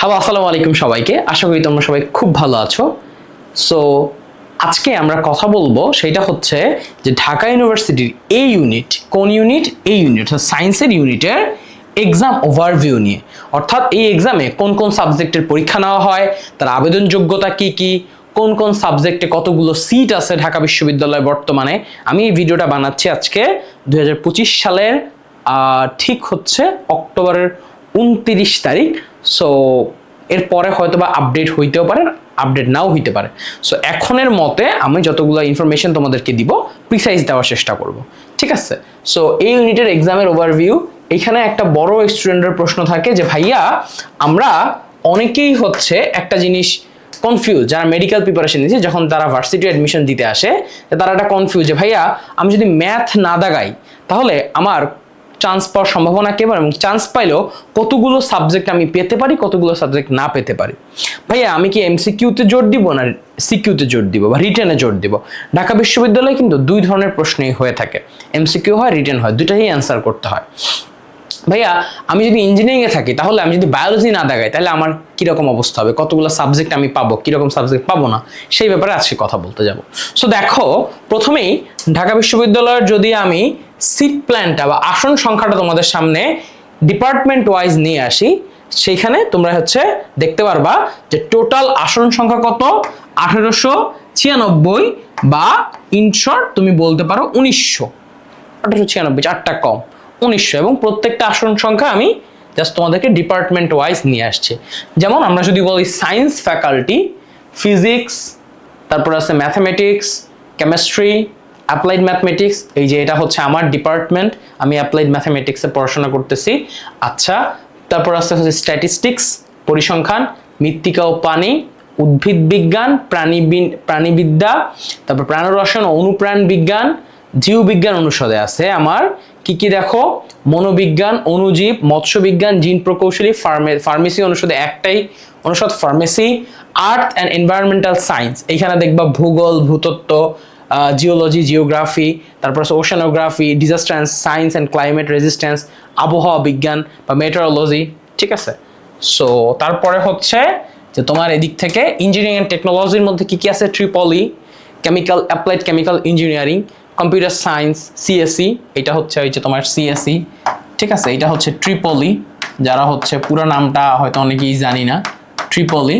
Hello, আসসালামু আলাইকুম সবাইকে। আশা করি তোমরা সবাই খুব ভালো আছো। সো আজকে আমরা কথা বলব সেটা হচ্ছে যে ঢাকা ইউনিভার্সিটির এই ইউনিট কোন ইউনিট এই ইউনিট সায়েন্সের ইউনিটের এক্সাম ওভারভিউ নিয়ে। অর্থাৎ এই এক্সামে কোন কোন সাবজেক্টের পরীক্ষা নেওয়া হয়, তার আবেদন যোগ্যতা কি কি, কোন কোন সাবজেক্টে কতগুলো সিট আছে ঢাকা বিশ্ববিদ্যালয়ে বর্তমানে। আমি এই ভিডিওটা বানাচ্ছি আজকে দুই সালের ঠিক হচ্ছে অক্টোবরের উনতিরিশ তারিখ। সো এরপরে হয়তো বা আপডেট হইতেও পারে আপডেট নাও হইতে পারে। সো এখনের মতে আমি যতগুলো ইনফরমেশন তোমাদেরকে দিব প্রিসাইজ দেওয়ার চেষ্টা করব। ঠিক আছে? সো এই ইউনিটের এক্সামের ওভারভিউ এখানে একটা বড় স্টুডেন্টের প্রশ্ন থাকে যে, ভাইয়া, আমরা অনেকেই হচ্ছে একটা জিনিস কনফিউজ যারা মেডিকেল প্রিপারেশন নিচ্ছে, যখন তারা ভার্সিটি অ্যাডমিশন দিতে আসে, তারা একটা কনফিউজ যে, ভাইয়া, আমি যদি ম্যাথ না দাগাই, তাহলে আমার চান্স পাওয়ার সম্ভাবনা কেমন এবং চান্স পাইলেও কতগুলো সাবজেক্ট আমি পেতে পারি, কতগুলো সাবজেক্ট না পেতে পারি। ভাইয়া, আমি কি এমসিকিউতে জোর দিব না সিকিউতে জোর দিব বা রিটেনে জোর দিব? ঢাকা বিশ্ববিদ্যালয়ে কিন্তু দুই ধরনের প্রশ্নই হয়ে থাকে। এমসিকিউ হয় রিটেন হয় দুটাই অ্যান্সার করতে হয়। ভাইয়া, আমি যদি ইঞ্জিনিয়ারিংয়ে থাকি, তাহলে আমি যদি বায়োলজি না দেখাই, তাহলে আমার কীরকম অবস্থা হবে? কতগুলো সাবজেক্ট আমি পাবো, কীরকম সাবজেক্ট পাবো না? সেই ব্যাপারে আজকে কথা বলতে যাব। সো দেখো, প্রথমেই ঢাকা বিশ্ববিদ্যালয়ের যদি আমি সিট প্ল্যানটা বা আসন সংখ্যাটা তোমাদের সামনে ডিপার্টমেন্ট ওয়াইজ নিয়ে আসি, সেইখানে তোমরা হচ্ছে দেখতে পারবা যে টোটাল আসন সংখ্যা কত? আঠেরোশো ছিয়ানব্বই বা ইনশর্ট তুমি বলতে পারো উনিশশো। আঠারোশো ছিয়ানব্বই, চারটা কম, উনিশশো এবং প্রত্যেকটা আসন সংখ্যা আমি জাস্ট তোমাদেরকে ডিপার্টমেন্ট ওয়াইজ নিয়ে আসছি। যেমন আমরা যদি বলি সায়েন্স ফ্যাকাল্টি ফিজিক্স তারপর আছে ম্যাথামেটিক্স কেমিস্ট্রি অ্যাপ্লাইড ম্যাথমেটিক্স এই যে এটা হচ্ছে আমার ডিপার্টমেন্ট আমি অ্যাপ্লাইড ম্যাথামেটিক্সে পড়াশোনা করতেছি। আচ্ছা তারপর আছে হচ্ছে স্ট্যাটিস্টিক্স পরিসংখ্যান, মৃত্তিকা ও পানি, উদ্ভিদ বিজ্ঞান, প্রাণী প্রাণীবিদ্যা, তারপর প্রাণরসায়ন অনুপ্রাণ বিজ্ঞান, জীববিজ্ঞান অনুষদে আছে আমার। কি কি দেখো? মনোবিজ্ঞান অনুজীব মৎস্যবিজ্ঞান, জিন প্রকৌশলী, ফার্মে, ফার্মেসি অনুষদে একটাই অনুষদ, pharmacy, earth and environmental science. এইখানে দেখবা ভূগোল, ভূতত্ত্ব জিওলজি জিওগ্রাফি তারপর আছে oceanography disaster science and climate resistance আবহাওয়া বিজ্ঞান বা মেটারোলজি ঠিক আছে? সো তারপরে হচ্ছে যে তোমার এদিক থেকে ইঞ্জিনিয়ারিং অ্যান্ড টেকনোলজির মধ্যে কি কি আছে? Triple E chemical applied chemical engineering computer science CSC এটা হচ্ছে ওই যে তোমার সিএসসি ঠিক আছে? এটা হচ্ছে ট্রিপলি যারা হচ্ছে পুরো নামটা হয়তো অনেকেই জানি না। ট্রিপলি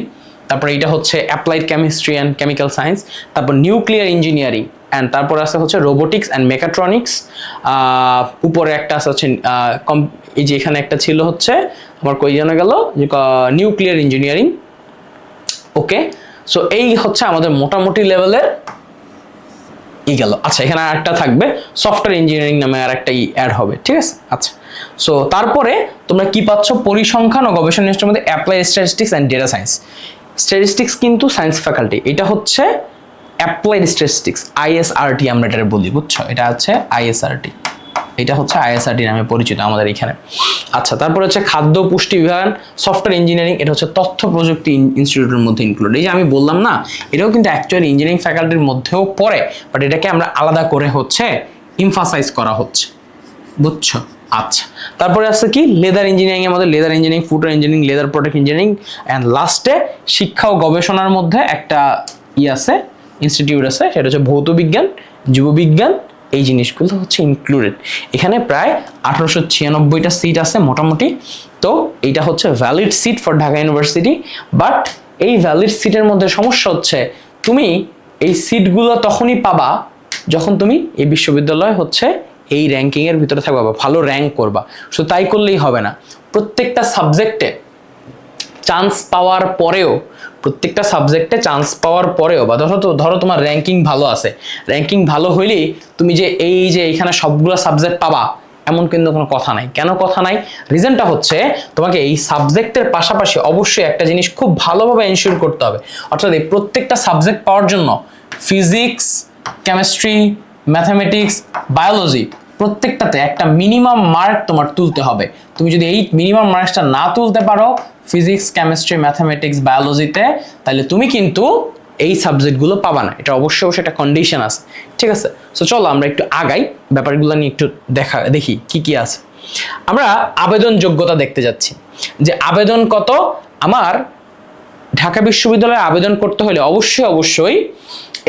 তারপরে এটা হচ্ছে applied chemistry and chemical science তারপর নিউক্লিয়ার ইঞ্জিনিয়ারিং অ্যান্ড তারপর আছে হচ্ছে রোবোটিক্স অ্যান্ড মেকাট্রনিক্স উপরে একটা আছে হচ্ছে এই যে এখানে একটা ছিল হচ্ছে, আমার কই জানা গেল? নিউক্লিয়ার ইঞ্জিনিয়ারিং ওকে? সো এই হচ্ছে আমাদের মোটামুটি লেভেলের ই গেল। আচ্ছা এখানে আর একটা থাকবে সফটওয়্যার ইঞ্জিনিয়ারিং নামে আর একটা অ্যাড হবে, ঠিক আছে? আচ্ছা সো তারপরে তোমরা কি পাচ্ছ? পরিসংখ্যান ও গবেষণা মধ্যে apply statistics and data science statistics কিন্তু সায়েন্স ফ্যাকাল্টি এটা হচ্ছে অ্যাপ্লাইড স্ট্যাটিস্টিক্স আইএসআরটি আমরা এটা বলি, বুঝছ? এটা হচ্ছে আইএসআরটি এটা হচ্ছে আইএসআরটি নামে পরিচিত আমাদের এখানে। আচ্ছা তারপর হচ্ছে খাদ্য পুষ্টি বিভাগ সফটওয়্যার ইঞ্জিনিয়ারিং এটা হচ্ছে তথ্য প্রযুক্তি ইনস্টিটিউটের মধ্যে ইনক্লুড এই যে আমি বললাম না, এটাও কিন্তু অ্যাকচুয়ালি ইঞ্জিনিয়ারিং ফ্যাকাল্টির মধ্যেও পড়ে বাট এটাকে আমরা আলাদা করে হচ্ছে ইমফাসাইজ করা হচ্ছে, বুঝছ? আচ্ছা তারপরে আছে কি? লেদার ইঞ্জিনিয়ারিং মধ্যে leather engineering footwear engineering leather product engineering and লাস্টে শিক্ষা ও গবেষণার মধ্যে একটা ই আছে ইনস্টিটিউট আছে, সেটা হচ্ছে ভৌত বিজ্ঞান জীববিজ্ঞান এই জিনিসগুলো হচ্ছে ইনক্লুডেড এখানে প্রায় আঠারোশো ছিয়ানব্বইটা সিট আছে মোটামুটি। তো এইটা হচ্ছে valid seat for Dhaka University but এই ভ্যালিড সিটের মধ্যে সমস্যা হচ্ছে, তুমি এই সিটগুলো তখনই পাবা যখন তুমি এই বিশ্ববিদ্যালয় হচ্ছে এই র্যাঙ্কিং এর ভিতরে থাকবা বা ভালো র্যাঙ্ক করবা। সো তাই করলেই হবে না। প্রত্যেকটা সাবজেক্টে চান্স পাওয়ার পরেও, প্রত্যেকটা সাবজেক্টে চান্স পাওয়ার পরেও, বা ধরো তো, ধরো তোমার র্যাঙ্কিং ভালো আছে। র্যাঙ্কিং ভালো হইলেই তুমি যে এই যে এখানে সবগুলো সাবজেক্ট পাবা, এমন কিন্তু কোনো কথা নাই। কেন কথা নাই? রিজনটা হচ্ছে, তোমাকে এই সাবজেক্টের পাশাপাশি অবশ্যই একটা জিনিস খুব ভালোভাবে এনশিওর করতে হবে। অর্থাৎ এই প্রত্যেকটা সাবজেক্ট পাওয়ার জন্য ফিজিক্স কেমিস্ট্রি ম্যাথামেটিক্স বায়োলজি প্রত্যেকটাতে একটা মিনিমাম মার্ক তোমার তুলতে হবে। তুমি যদি এই মিনিমাম মার্কসটা না তুলতে পারো ফিজিক্স কেমিস্ট্রি ম্যাথামেটিক্স বায়োলজিতে তাহলে তুমি কিন্তু এই সাবজেক্টগুলো পাবা না। এটা অবশ্যই অবশ্যই একটা কন্ডিশন আছে। ঠিক আছে? সো চলো আমরা একটু আগাই, ব্যাপারগুলো নিয়ে একটু দেখা, দেখি কি কি আছে। আমরা আবেদন যোগ্যতা দেখতে যাচ্ছি। যে আবেদন কত? আমার ঢাকা বিশ্ববিদ্যালয়ে আবেদন করতে হলে অবশ্যই অবশ্যই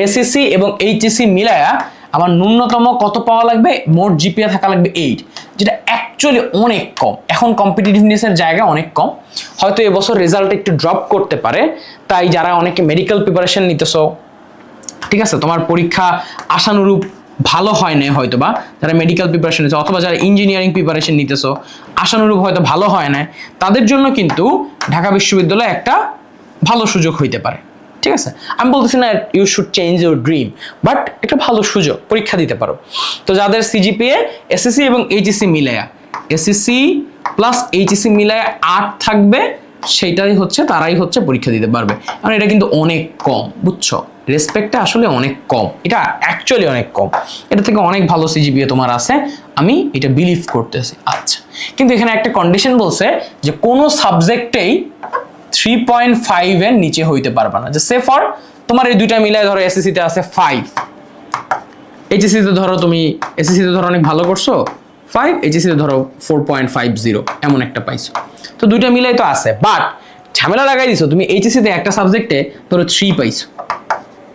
এসএসসি এবং এইচএসসি মিলায়া আমার ন্যূনতম কত পাওয়া লাগবে? মোট জিপিএ থাকা লাগবে এইট যেটা অ্যাকচুয়ালি অনেক কম। এখন কম্পিটিটিভনেসের জায়গা অনেক কম। হয়তো এবছর রেজাল্ট একটু ড্রপ করতে পারে। তাই যারা অনেকে মেডিকেল প্রিপারেশন নিতেছো, ঠিক আছে? তোমার পরীক্ষা আশানুরূপ ভালো হয় না হয়তো বা যারা মেডিকেল প্রিপারেশন নিতেছো, অথবা যারা ইঞ্জিনিয়ারিং প্রিপারেশন নিতেছো, আশানুরূপ হয়তো ভালো হয় না তাদের জন্য কিন্তু ঢাকা বিশ্ববিদ্যালয় একটা ভালো সুযোগ হইতে পারে। ঠিক আছে? আমি বলতেছি না you should change your dream but একটা ভালো সুযোগ, পরীক্ষা দিতে পারো। তো যাদের সিজিপিএ এসএসসি এবং এইচএসসি মিলায়া। এসএসসি প্লাস এইচএসসি মিলায়া আট থাকবে, সেইটাই হচ্ছে, তারাই হচ্ছে পরীক্ষা দিতে পারবে। কারণ এটা কিন্তু অনেক কম, বুঝছ? রেসপেক্টটা আসলে অনেক কম। এটা অ্যাকচুয়ালি অনেক কম। এটা থেকে অনেক ভালো সিজিপিএ তোমার আছে। আমি এটা বিলিভ করতেছি। আচ্ছা। কিন্তু এখানে একটা কন্ডিশন বলছে যে কোনো সাবজেক্টেই থ্রি পয়েন্ট ফাইভের নিচে হইতে পারবে না। যে সে ফর তোমার এই দুইটা মিলায় ধরো এসএসসিতে আছে ফাইভ এইচএসসিতে ধরো তুমি এসএসসিতে ধরো অনেক ভালো করছ ফাইভ এইচএসসিতে ধরো ফোর পয়েন্ট ফাইভ জিরো এমন একটা পাইছো। তো দুইটা মিলাই তো আছে বাট ঝামেলা লাগাই দিছো, তুমি এইচএসসিতে একটা সাবজেক্টে ধরো থ্রি পাইছো।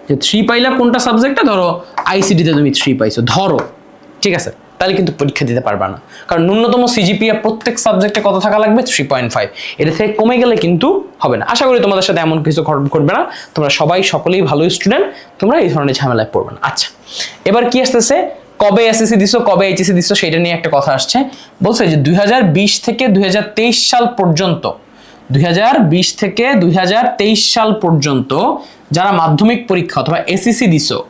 যে থ্রি পাইলা কোনটা সাবজেক্টে ধরো আইসিডিতে তুমি থ্রি পাইছো, ধরো, ঠিক আছে? তাহলে কিন্তু পরীক্ষা দিতে পারবা না। কারণ ন্যূনতম সিজিপিএ প্রত্যেক সাবজেক্টে কত থাকা লাগবে? থ্রি পয়েন্ট ফাইভ এটা থেকে কমে গেলে কিন্তু হবে না। আশা করি তোমাদের সাথে এমন কিছু ঘট- ঘটবে না। তোমরা সবাই সকলেই ভালো স্টুডেন্ট তোমরা এই ধরনের ঝামেলায় পড়বে না। আচ্ছা এবার কি আসতেছে? কবে এসএসসি দিছো, কবে এইচএসসি দিছো, সেটা নিয়ে একটা কথা আসছে। বলছে যে দুই হাজার বিশ থেকে দুই হাজার তেইশ সাল পর্যন্ত, দুই হাজার বিশ থেকে দুই হাজার তেইশ সাল পর্যন্ত যারা মাধ্যমিক পরীক্ষা অথবা এসএসসি দিছো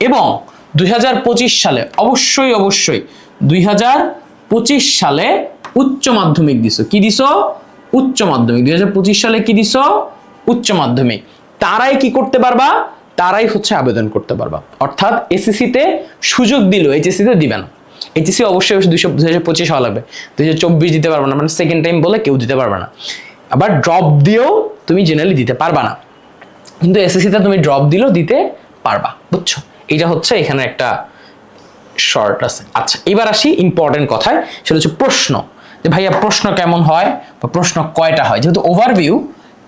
এবং দুই হাজার পঁচিশ সালে, অবশ্যই অবশ্যই, দুই হাজার পঁচিশ সালে উচ্চ মাধ্যমিক দিছো। কি দিছো? উচ্চ মাধ্যমিক। দুই হাজার পঁচিশ সালে কি দিছো? উচ্চ মাধ্যমিক। তারাই কি করতে পারবা? তারাই হচ্ছে আবেদন করতে পারবা। অর্থাৎ এসএসসিতে সুযোগ দিল এইচএসসিতে দিবে না। এইচএসসি অবশ্যই অবশ্যই দুইশো, দুই হাজার পঁচিশ হওয়া লাগবে। দুই হাজার চব্বিশ দিতে পারবে না মানে সেকেন্ড টাইম বলে কেউ দিতে পারবে না। আবার ড্রপ দিয়েও তুমি জেনারেলি দিতে পারবা না। কিন্তু এসএসসিতে তুমি ড্রপ দিলেও দিতে পারবা, বুঝছ? এটা হচ্ছে এখানে একটা শর্ট আছে। আচ্ছা এবার আসি ইম্পর্টেন্ট কথায়, সেটা হচ্ছে প্রশ্ন। যে ভাইয়া, প্রশ্ন কেমন হয় বা প্রশ্ন কয়টা হয়? যেহেতু ওভারভিউ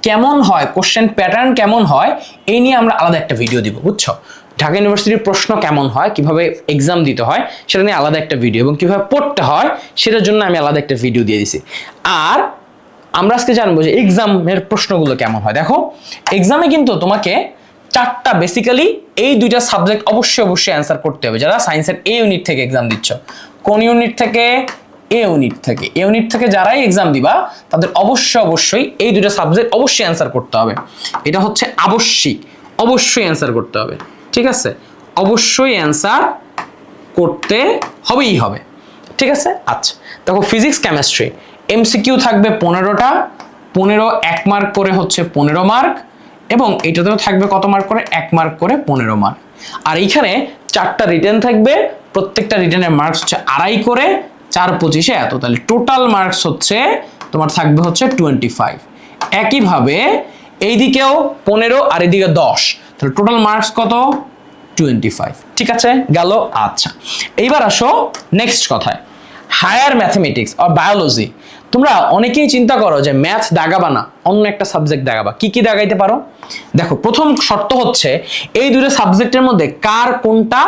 কেমন হয় কোশ্চেন প্যাটার্ন কেমন হয়, এই নিয়ে আমরা আলাদা একটা ভিডিও দিব, বুঝছ? ঢাকা ইউনিভার্সিটির প্রশ্ন কেমন হয়, কীভাবে এক্সাম দিতে হয়, সেটা নিয়ে আলাদা একটা ভিডিও এবং কীভাবে পড়তে হয়, সেটার জন্য আমি আলাদা একটা ভিডিও দিয়ে দিছি। আর আমরা আজকে জানব যে এক্সামের প্রশ্নগুলো কেমন হয়। দেখো এক্সামে কিন্তু তোমাকে চারটা বেসিক্যালি এই দুইটা সাবজেক্ট অবশ্যই অবশ্যই অ্যান্সার করতে হবে। যারা সায়েন্সের এ ইউনিট থেকে এক্সাম দিচ্ছ, কোন ইউনিট থেকে? এ ইউনিট থেকে। এ ইউনিট থেকে যারাই এক্সাম দিবা, তাদের অবশ্যই অবশ্যই এই দুটো সাবজেক্ট অবশ্যই অ্যান্সার করতে হবে। এটা হচ্ছে আবশ্যিক। অবশ্যই অ্যান্সার করতে হবে। ঠিক আছে? অবশ্যই অ্যান্সার করতে হবেই হবে। ঠিক আছে? আচ্ছা। দেখো ফিজিক্স কেমিস্ট্রি এমসিকিউ থাকবে পনেরোটা। পনেরো এক মার্ক করে হচ্ছে পনেরো মার্ক এবং এটাতেও থাকবে কত মার্ক করে? এক মার্ক করে পনেরো মার্ক আর এইখানে চারটা রিটার্ন থাকবে, প্রত্যেকটা রিটার্নের মার্কস হচ্ছে আড়াই করে, চার পঁচিশে এত। তাহলে টোটাল মার্কস হচ্ছে, তোমার থাকবে হচ্ছে টোয়েন্টি ফাইভ একইভাবে এইদিকেও পনেরো আর এদিকে দশ। তাহলে টোটাল মার্কস কত? টোয়েন্টি ফাইভ ঠিক আছে? গেল? আচ্ছা। এইবার আসো নেক্সট কথায়। হায়ার ম্যাথমেটিক্স আর বায়োলজি তোমরা অনেকেই চিন্তা করো যে ম্যাথ দাগাবা না, অন্য একটা সাবজেক্ট দাগাবা। কি কি দাগাইতে পারো? দেখো, প্রথম শর্ত হচ্ছে এই দুটো সাবজেক্টের মধ্যে কার কোনটা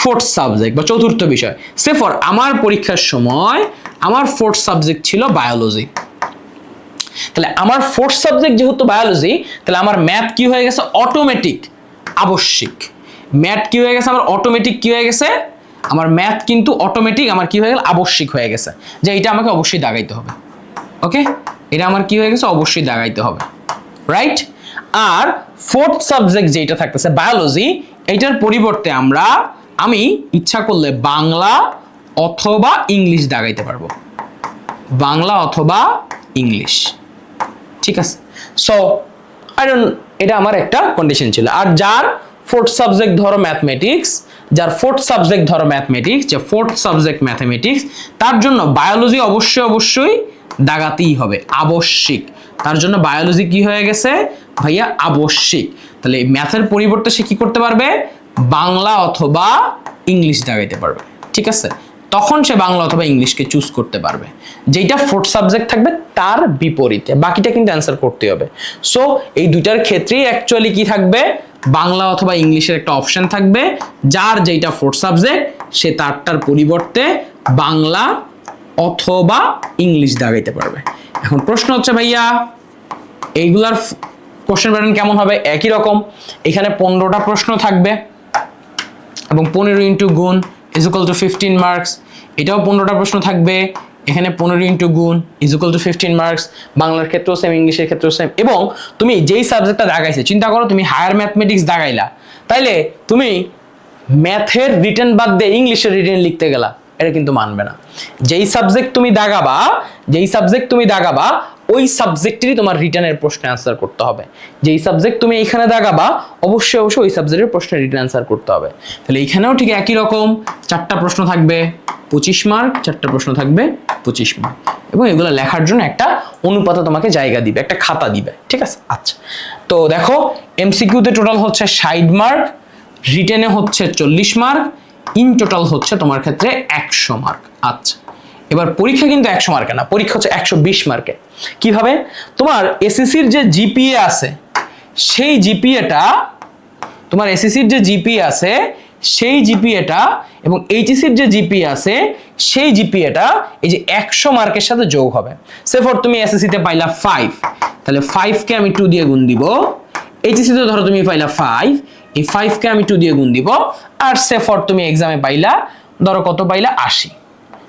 ফোর্থ সাবজেক্ট বা চতুর্থ বিষয়? সে ফর আমার পরীক্ষার সময় আমার ফোর্থ সাবজেক্ট ছিল বায়োলজি তাহলে আমার ফোর্থ সাবজেক্ট যেহেতু বায়োলজি তাহলে আমার ম্যাথ কি হয়ে গেছে? অটোমেটিক আবশ্যিক। ম্যাথ কি হয়ে গেছে? আমার অটোমেটিক কি হয়ে গেছে? আমার ম্যাথ কিন্তু অটোমেটিক আমার কি হয়ে গেল? আবশ্যিক হয়ে গেছে। যে এটা আমাকে অবশ্যই দাগাইতে হবে। ওকে? এটা আমার কি হয়ে গেছে? অবশ্যই দাগাইতে হবে। রাইট আর ফোর্থ সাবজেক্ট যেটা থাকতেছে বায়োলজি এইটার পরিবর্তে আমরা, আমি ইচ্ছা করলে বাংলা অথবা ইংলিশ দাগাইতে পারব। বাংলা অথবা ইংলিশ। ঠিক আছে? সো আই ডোন্ট এটা আমার একটা কন্ডিশন ছিল। আর যার ফোর্থ সাবজেক্ট ধরো ম্যাথমেটিক্স যার ফোর্থ সাবজেক্ট ধরো ম্যাথমেটিক্স যে ফোর্থ সাবজেক্ট ম্যাথমেটিক্স তার জন্য বায়োলজি অবশ্যই অবশ্যই দাগাতেই হবে, আবশ্যিক। তার জন্য বায়োলজি কি হয়ে গেছে? ভাইয়া, আবশ্যিক। তাহলে ম্যাথের পরিবর্তে সে কি করতে পারবে? বাংলা অথবা ইংলিশ দাগাইতে পারবে। ঠিক আছে? তখন সে বাংলা অথবা ইংলিশকে চুজ করতে পারবে। যেটা ফোর্থ সাবজেক্ট থাকবে, তার বিপরীতে। বাকিটা কিন্তু অ্যান্সার করতে হবে। সো এই দুটার ক্ষেত্রেই অ্যাকচুয়ালি কি থাকবে? বাংলা অথবা ইংলিশের একটা অপশন থাকবে, যার যেটা ফোর্থ সাবজেক্ট সে তারটার পরিবর্তে বাংলা অথবা ইংলিশ দাগাইতে পারবে। এখন প্রশ্ন হচ্ছে, ভাইয়া, এইগুলার কোশ্চেন প্যাটার্ন কেমন হবে? একই রকম। এখানে পনেরোটা প্রশ্ন থাকবে এবং পনেরো ইন্টু গুণ ইজুকাল টু ফিফটিন মার্কস এটাও পনেরোটা প্রশ্ন থাকবে, এখানে পনেরো ইন্টু গুণ ইজুকাল টু ফিফটিন মার্কস বাংলার ক্ষেত্রেও সেম ইংলিশের ক্ষেত্রেও সেম এবং তুমি যেই সাবজেক্টটা দাগাইছে চিন্তা করো তুমি হায়ার ম্যাথমেটিক্স দাগাইলা তাইলে তুমি ম্যাথের রিটেন বাদ দিয়ে ইংলিশের রিটেন লিখতে গেলা। এটা কিন্তু মানবে না। যেই সাবজেক্ট তুমি দাগাবা, যেই সাবজেক্ট তুমি দাগাবা, ওই সাবজেক্টেরই তোমার রিটার্নের প্রশ্নে আনসার করতে হবে। যেই সাবজেক্ট তুমি এখানে দাগাবা, অবশ্যই অবশ্যই ওই সাবজেক্টের প্রশ্নে রিটার্ন আনসার করতে হবে। তাহলে এখানেও ঠিক একই রকম, চারটা প্রশ্ন থাকবে পঁচিশ মার্ক চারটা প্রশ্ন থাকবে পঁচিশ মার্ক এবং এগুলো লেখার জন্য একটা অনুপাতে তোমাকে জায়গা দিবে, একটা খাতা দিবে, ঠিক আছে? আচ্ছা। তো দেখো এমসিকিউতে টোটাল হচ্ছে ষাট মার্ক রিটেনে হচ্ছে চল্লিশ মার্ক ইন টোটাল হচ্ছে তোমার ক্ষেত্রে একশো মার্ক আচ্ছা এবার পরীক্ষা কিন্তু একশো মার্কে না, পরীক্ষা হচ্ছে একশো বিশ মার্কে কীভাবে? তোমার এসএসসির যে জিপিএ আছে, সেই জিপিএটা তোমার এসএসসির যে জিপিএ আছে, সেই জিপিএটা এবং এইচএসির যে জিপিএ আছে, সেই জিপিএটা এই যে একশো মার্কের সাথে যোগ হবে। সেফর তুমি এসএসসিতে পাইলা ফাইভ তাহলে ফাইভকে আমি টু দিয়ে গুণ দিব। এইচএসিতে ধরো তুমি পাইলা ফাইভ এই ফাইভকে আমি টু দিয়ে গুণ দিব। আর সেফর তুমি এক্সামে পাইলা, ধরো কত পাইলা? আশি।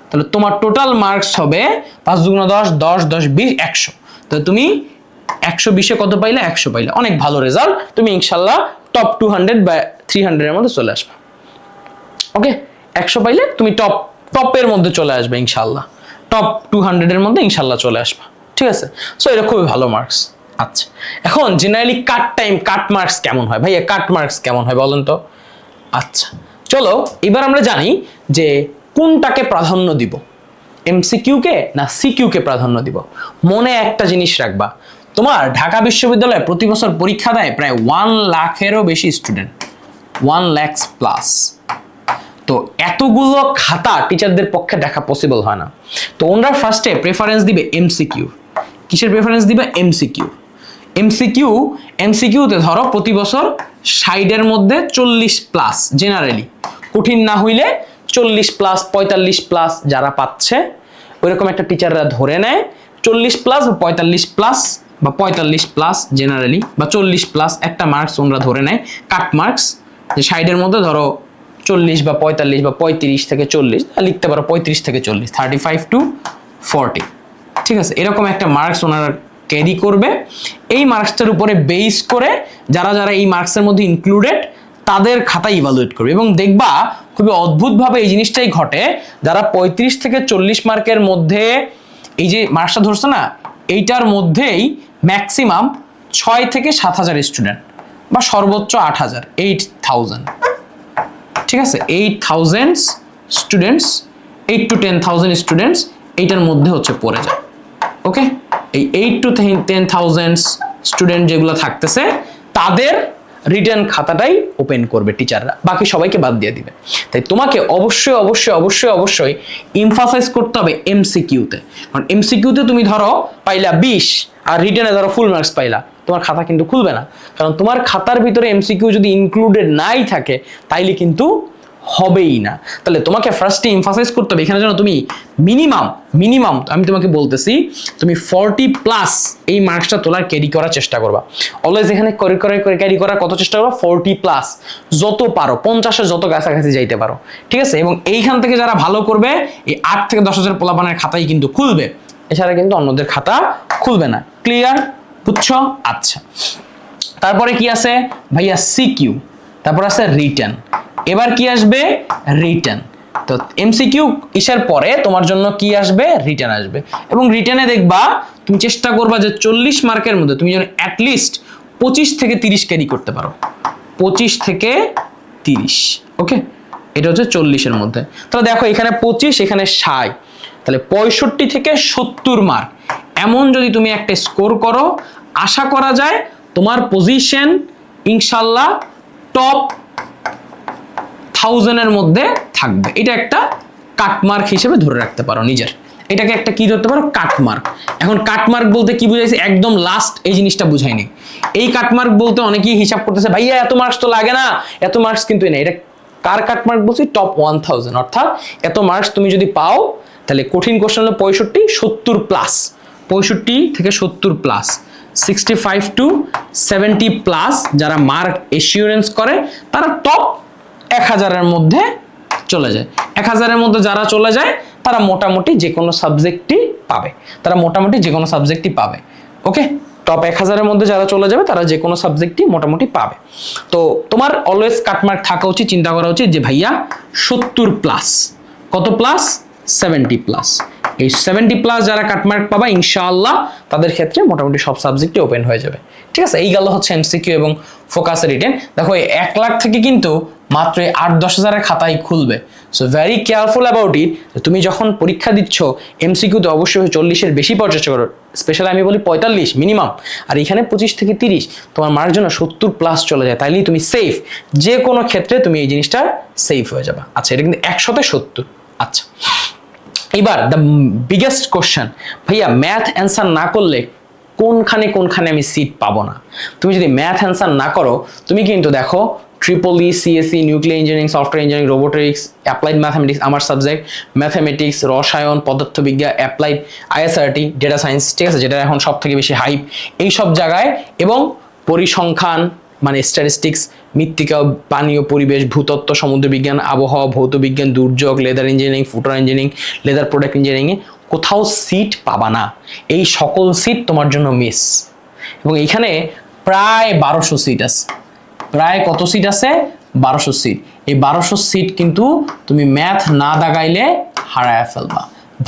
তাহলে তোমার টোটাল মার্কস হবে পাঁচ দুগুণ দশ দশ দশ, বিশ, একশো। তাহলে তুমি একশো বিশে কত পাইলে? একশো পাইলে। অনেক ভালো রেজাল্ট তুমি ইনশাল্লাহ টপ টু হান্ড্রেড বা থ্রি হান্ড্রেডের মধ্যে চলে আসবে। ওকে? একশো পাইলে তুমি টপ টপের মধ্যে চলে আসবে ইনশাল্লাহ। টপ টু হান্ড্রেডের মধ্যে ইনশাল্লাহ চলে আসবে। ঠিক আছে? সো এটা খুবই ভালো মার্কস আচ্ছা এখন generally cut time cut marks কেমন হয়? ভাইয়া কাট মার্কস কেমন হয় বলেন তো? আচ্ছা চলো, এবার আমরা জানি যে কোনটাকে প্রাধান্য দিব? এমসিকিউকে না সিকিউকে প্রাধান্য দিব? মনে একটা জিনিস রাখবা, তোমার ঢাকা বিশ্ববিদ্যালয়ে প্রতি বছর পরীক্ষা দেয় প্রায় ওয়ান লাখেরও বেশি স্টুডেন্ট ওয়ান ল্যাক্স প্লাস তো এতগুলো খাতা টিচারদের পক্ষে দেখা পসিবল হয় না। তো ওনারা ফার্স্টে প্রেফারেন্স দিবে এমসিকিউ কিসের প্রেফারেন্স দিবে? এমসিকিউ এমসিকিউ এমসিকিউতে ধরো প্রতি বছর ষাটের মধ্যে চল্লিশ প্লাস জেনারেলি কঠিন না হইলে চল্লিশ প্লাস পঁয়তাল্লিশ প্লাস যারা পাচ্ছে, ওইরকম একটা টিচাররা ধরে নেয়, চল্লিশ প্লাস বা পঁয়তাল্লিশ প্লাস বা পঁয়তাল্লিশ প্লাস জেনারেলি বা চল্লিশ প্লাস একটা মার্কস ওনারা ধরে নেয় কাট মার্কস যে ষাটের মধ্যে ধরো চল্লিশ বা পঁয়তাল্লিশ বা পঁয়ত্রিশ থেকে চল্লিশ লিখতে পারো পঁয়ত্রিশ থেকে চল্লিশ থার্টি ফাইভ টু ফর্টি ঠিক আছে? এরকম একটা মার্কস ওনারা ক্যারি করবে। এই মার্কসটার উপরে বেস করে যারা যারা এই মার্কসের মধ্যে ইনক্লুডেড তাদের খাতা ইভালুয়েট করবে। এবং দেখবা, খুবই অদ্ভুতভাবে এই জিনিসটাই ঘটে, যারা পঁয়ত্রিশ থেকে চল্লিশ মার্কের মধ্যে, এই যে মার্কসটা ধরছে না, এইটার মধ্যেই ম্যাক্সিমাম ছয় থেকে সাত হাজার স্টুডেন্ট বা সর্বোচ্চ আট হাজার এইট থাউজেন্ড ঠিক আছে? Eight thousand students eight to ten thousand students এইটার মধ্যে হচ্ছে পড়ে যায়। ওকে এই eight to ten thousand student যেগুলো থাকতেছে, তাদের রিটার্ন খাতাটাই ওপেন করবে টিচাররা বাকি সবাইকে বাদ দিয়ে দিবে। তাই তোমাকে অবশ্যই অবশ্যই অবশ্যই অবশ্যই ইমফাসাইজ করতে হবে এমসিকিউতে কারণ এমসিকিউতে তুমি ধরো পাইলা বিশ, আর রিটার্নে ধরো ফুল মার্কস পাইলা। তোমার খাতা কিন্তু খুলবে না। কারণ তোমার খাতার ভিতরে এমসিকিউ যদি ইনক্লুডেড নাই থাকে, তাইলে কিন্তু হবেই না। তাহলে তোমাকে ফার্স্টে ইমফাসাইজ করতে হবে, এখানে যেন তুমি মিনিমাম মিনিমাম আমি তোমাকে বলতেছি, তুমি ফর্টি প্লাস এই মার্কসটা তোলার ক্যারি করার চেষ্টা করবা। অলওয়েজ এখানে করে করে করে ক্যারি করার কত চেষ্টা করবা? ফর্টি প্লাস যত পারো, পঞ্চাশের যত কাছাকাছি যাইতে পারো। ঠিক আছে? এবং এইখান থেকে যারা ভালো করবে, এই আট থেকে দশ হাজার পোলাপানের খাতাই কিন্তু খুলবে। এছাড়া কিন্তু অন্যদের খাতা খুলবে না। ক্লিয়ার বুঝছ? আচ্ছা। তারপরে কি আছে? ভাইয়া সিকিউ তারপর আছে রিটার্ন এবার কি আসবে? রিটার্ন তো এমসিকিউ ইসের পরে তোমার জন্য কি আসবে? রিটার্ন আসবে। এবং রিটার্নে দেখবা, তুমি চেষ্টা করবা যে চল্লিশ মার্কের মধ্যে তুমি যেন অ্যাটলিস্ট পঁচিশ থেকে তিরিশ ক্যারি করতে পারো। পঁচিশ থেকে তিরিশ ওকে এটা হচ্ছে চল্লিশের মধ্যে। তাহলে দেখো, এখানে পঁচিশ, এখানে ষাট। তাহলে পঁয়ষট্টি থেকে সত্তর মার্ক এমন যদি তুমি একটা স্কোর করো, আশা করা যায় তোমার পজিশন ইনশাল্লাহ টপ থাউজেন্ডের মধ্যে থাকবে। এটা একটা কাটমার্ক হিসেবে ধরে রাখতে পারো নিজের। এটাকে একটা কি ধরতে পারো? কাটমার্ক এখন কাটমার্ক বলতে কি বুঝাইছে? একদম লাস্ট এই জিনিসটা বুঝাইনি এই কাটমার্ক বলতে অনেকেই হিসাব করতেছে, ভাইয়া, এত মার্কস তো লাগে না। এত মার্কস কিন্তু নেই। এটা কার কাটমার্ক বলছি? টপ ওয়ান থাউজেন্ড অর্থাৎ এত মার্কস তুমি যদি পাও, তাহলে কঠিন কোশ্চেন হলো পঁয়ষট্টি, সত্তর প্লাস পঁয়ষট্টি থেকে সত্তর plus sixty five to seventy plus যারা মার্ক এসিওরেন্স করে, তারা টপ এক হাজারের মধ্যে চলে যায়। এক হাজারের মধ্যে যারা চলে যায়, তারা মোটামুটি যে কোনো সাবজেক্টই পাবে। তারা মোটামুটি যে কোনো সাবজেক্টই পাবে। ওকে টপ এক হাজারের মধ্যে যারা চলে যাবে, তারা যে কোনো সাবজেক্টই মোটামুটি পাবে। তো তোমার অলওয়েজ কাটমার্ক থাকা উচিত, চিন্তা করা উচিত যে ভাইয়া সত্তর প্লাস কত প্লাস সেভেন্টি প্লাস এই সেভেন্টি প্লাস যারা কাটমার্ক পাবা, ইনশাআল্লাহ তাদের ক্ষেত্রে মোটামুটি সব সাবজেক্টই ওপেন হয়ে যাবে। ঠিক আছে? এই গেল হচ্ছে এমসিকিউ এবং ফোকাস রিটেন দেখো এক লাখ থেকে কিন্তু মাত্র আট, দশ হাজারের খাতাই খুলবে। So very careful about it তুমি যখন পরীক্ষা দিচ্ছ এমসিকিউতে অবশ্যই চল্লিশের বেশি পর্যায়ে করো। স্পেশালি আমি বলি পঁয়তাল্লিশ মিনিমাম আর এখানে পঁচিশ থেকে তিরিশ, তোমার মার্ক জন্য সত্তর প্লাস চলে যায়। তাইলেই তুমি সেফ যে কোনো ক্ষেত্রে তুমি এই জিনিসটা সেফ হয়ে যাবে। আচ্ছা এটা কিন্তু একশোতে সত্তর। আচ্ছা এবার দ্য বিগেস্ট কোশ্চেন ভাইয়া ম্যাথ অ্যান্সার না করলে কোনখানে কোনখানে আমি সিট পাবো না? তুমি যদি ম্যাথ অ্যান্সার না করো, তুমি কিন্তু দেখো triple E CSC nuclear engineering software engineering robotics applied mathematics আমার সাবজেক্ট ম্যাথামেটিক্স রসায়ন পদার্থবিজ্ঞান অ্যাপ্লাইড আইএসআরটি ডেটা সায়েন্স ঠিক আছে, যেটা এখন সব থেকে বেশি হাইপ এই সব জায়গায় এবং পরিসংখ্যান মানে স্ট্যাটিস্টিক্স মৃত্তিকা, পানীয় পরিবেশ, ভূতত্ত্ব, সমুদ্র বিজ্ঞান, আবহাওয়া, ভৌত বিজ্ঞান, দুর্যোগ leather engineering footwear engineering leather product ইঞ্জিনিয়ারিংয়ে কোথাও সিট পাবা না। এই সকল সিট তোমার জন্য মিস এবং এখানে প্রায় বারোশো সিট আছে। প্রায় কত সিট আছে? বারোশো সিট এই বারোশো সিট কিন্তু তুমি ম্যাথ না দাগাইলে হারায় ফেলবা।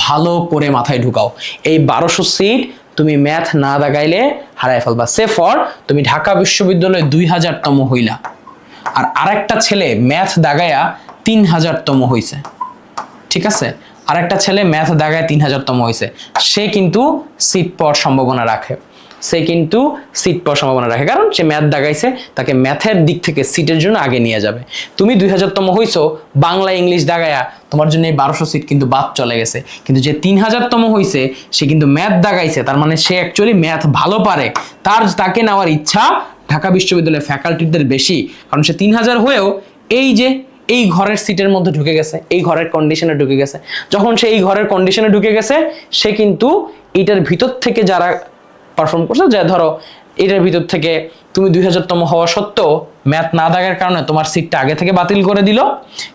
ভালো করে মাথায় ঢুকাও। এই বারোশো সিট তুমি ম্যাথ না দাগাইলে হারায় ফেলবা। সে ফর তুমি ঢাকা বিশ্ববিদ্যালয়ে দুই হাজারতম হইলা। আর আরেকটা ছেলে ম্যাথ দাগায়া তিন হাজারতম হইছে। ঠিক আছে? আরেকটা ছেলে ম্যাথ দাগায় তিন হাজারতম হয়েছে সে কিন্তু সিট পাওয়ার সম্ভাবনা রাখে। সে কিন্তু সিট পাওয়ার সম্ভাবনা রাখে। কারণ সে ম্যাথ দাগাইছে তাকে ম্যাথের দিক থেকে সিটের জন্য আগে নিয়ে যাবে। তুমি দুই হাজারতম হইছো, বাংলা ইংলিশ দাগায়া তোমার জন্য এই বারোশো সিট কিন্তু বাদ চলে গেছে। কিন্তু যে তিন হাজারতম হইছে, সে কিন্তু ম্যাথ দাগাইছে তার মানে সে অ্যাকচুয়ালি ম্যাথ ভালো পারে। তার, তাকে নেওয়ার ইচ্ছা ঢাকা বিশ্ববিদ্যালয়ের ফ্যাকাল্টিদের বেশি। কারণ সে তিন হাজার হয়েও এই যে, এই ঘরের সিটের মধ্যে ঢুকে গেছে, এই ঘরের কন্ডিশনে ঢুকে গেছে। যখন সে এই ঘরের কন্ডিশনে ঢুকে গেছে, সে কিন্তু এটার ভিতর থেকে যারা পারফর্ম করছে, যে ধরো এটার ভিতর থেকে তুমি দুই হাজারতম হওয়া সত্ত্বেও ম্যাথ না থাকার কারণে তোমার সিটটা আগে থেকে বাতিল করে দিল।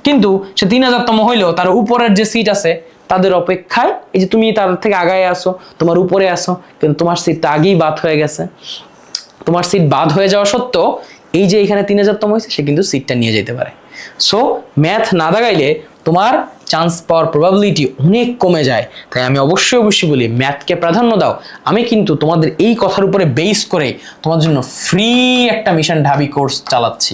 কিন্তু সে তিন হাজারতম হইলেও তার উপরের যে সিট আছে, তাদের অপেক্ষায় এই যে তুমি তার থেকে আগায় আসো তোমার উপরে আসো কিন্তু তোমার সিটটা আগেই বাদ হয়ে গেছে। তোমার সিট বাদ হয়ে যাওয়া সত্ত্বেও এই যে এখানে তিন হাজারতম হয়েছে, সে কিন্তু সিটটা নিয়ে যেতে পারে। সো ম্যাথ না দাগাইলে তোমার চান্স পাওয়ার প্রবাবিলিটি অনেক কমে যায়। তাই আমি অবশ্যই অবশ্যই বলি ম্যাথকে প্রাধান্য দাও। আমি কিন্তু তোমাদের এই কথার উপরে বেস করে তোমার জন্য ফ্রি একটা মিশন ঢাবি কোর্স চালাচ্ছি।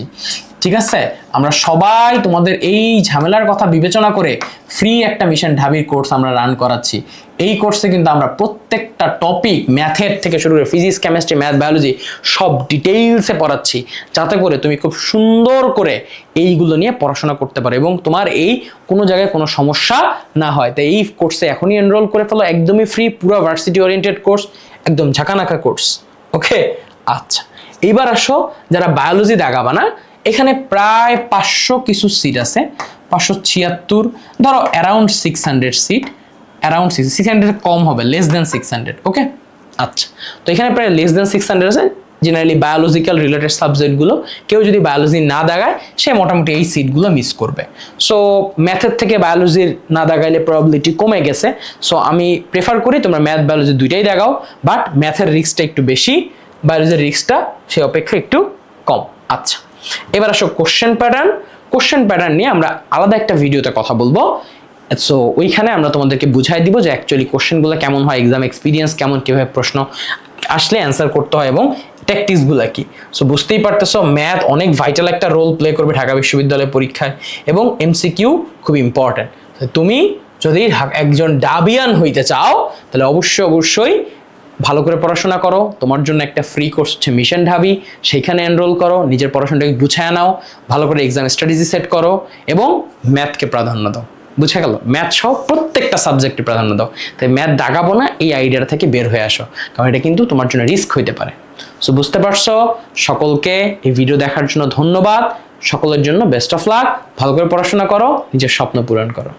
ঠিক আছে? আমরা সবাই তোমাদের এই ঝামেলার কথা বিবেচনা করে ফ্রি একটা মিশন ঢাবির কোর্স আমরা রান করাচ্ছি। এই কোর্সে কিন্তু আমরা প্রত্যেকটা টপিক ম্যাথের থেকে শুরু করে ফিজিক্স কেমিস্ট্রি ম্যাথ বায়োলজি সব ডিটেইলসে পড়াচ্ছি যাতে করে তুমি খুব সুন্দর করে এইগুলো নিয়ে পড়াশোনা করতে পারো এবং তোমার এই কোনো জায়গায় কোনো সমস্যা না হয়। তাই এই কোর্সে এখনই এনরোল করে ফেলো, একদমই ফ্রি পুরো ভার্সিটি ওরিয়েন্টেড কোর্স একদম ঝাঁকানাকা কোর্স ওকে আচ্ছা। এইবার আসো যারা বায়োলজি দাগাবা না এখানে প্রায় পাঁচশো কিছু সিট আছে। পাঁচশো ছিয়াত্তর, ধরো around six hundred seat around six six hundred কম হবে less than six hundred okay আচ্ছা তো এখানে প্রায় লেস দেন সিক্স হান্ড্রেড আছে। জেনারেলি বায়োলজিক্যাল রিলেটেড সাবজেক্টগুলো কেউ যদি বায়োলজি না দাগায়, সে মোটামুটি এই সিটগুলো মিস করবে। সো ম্যাথের থেকে বায়োলজির না দাগাইলে প্রবাবিলিটি কমে গেছে। সো আমি প্রেফার করি তোমরা ম্যাথ বায়োলজি দুইটাই দাগাও। বাট ম্যাথের রিস্কটা একটু বেশি বায়োলজির রিস্কটা সে অপেক্ষা একটু কম। আচ্ছা এবার আসো কোশ্চেন প্যাটার্ন কোশ্চেন প্যাটার্ন নিয়ে আমরা আলাদা একটা ভিডিওতে কথা বলব। সো ওইখানে আমরা তোমাদেরকে বুঝাই দিব যে অ্যাকচুয়ালি কোশ্চেনগুলো কেমন হয় এক্সাম এক্সপিরিয়েন্স কেমন, কীভাবে প্রশ্ন আসলে অ্যান্সার করতে হয় এবং ট্যাকটিক্সগুলো কি। সো বুঝতেই পারতেছো ম্যাথ অনেক ভাইটাল একটা রোল প্লে করবে ঢাকা বিশ্ববিদ্যালয়ের পরীক্ষায় এবং এমসিকিউ খুব ইম্পর্ট্যান্ট তুমি যদি একজন ডাবিয়ান হইতে চাও, তাহলে অবশ্যই অবশ্যই ভালো করে পড়াশোনা করো, তোমার জন্য একটা ফ্রি কোর্স হচ্ছে মিশন ঢাবি সেখানে এনরোল করো, নিজের পড়াশোনাটাকে গুছায় নাও, ভালো করে এক্সাম স্ট্র্যাটেজি সেট করো এবং ম্যাথকে প্রাধান্য দাও। বুঝে গেল? ম্যাথ সহ প্রত্যেকটা সাবজেক্টে প্রাধান্য দাও। তাই ম্যাথ দাগাবো না, এই আইডিয়াটা থেকে বের হয়ে আসো। কারণ এটা কিন্তু তোমার জন্য রিস্ক হইতে পারে। সো বুঝতে পারছ? সকলকে এই ভিডিও দেখার জন্য ধন্যবাদ। সকলের জন্য বেস্ট অফ লাক ভালো করে পড়াশোনা করো, নিজের স্বপ্ন পূরণ করো।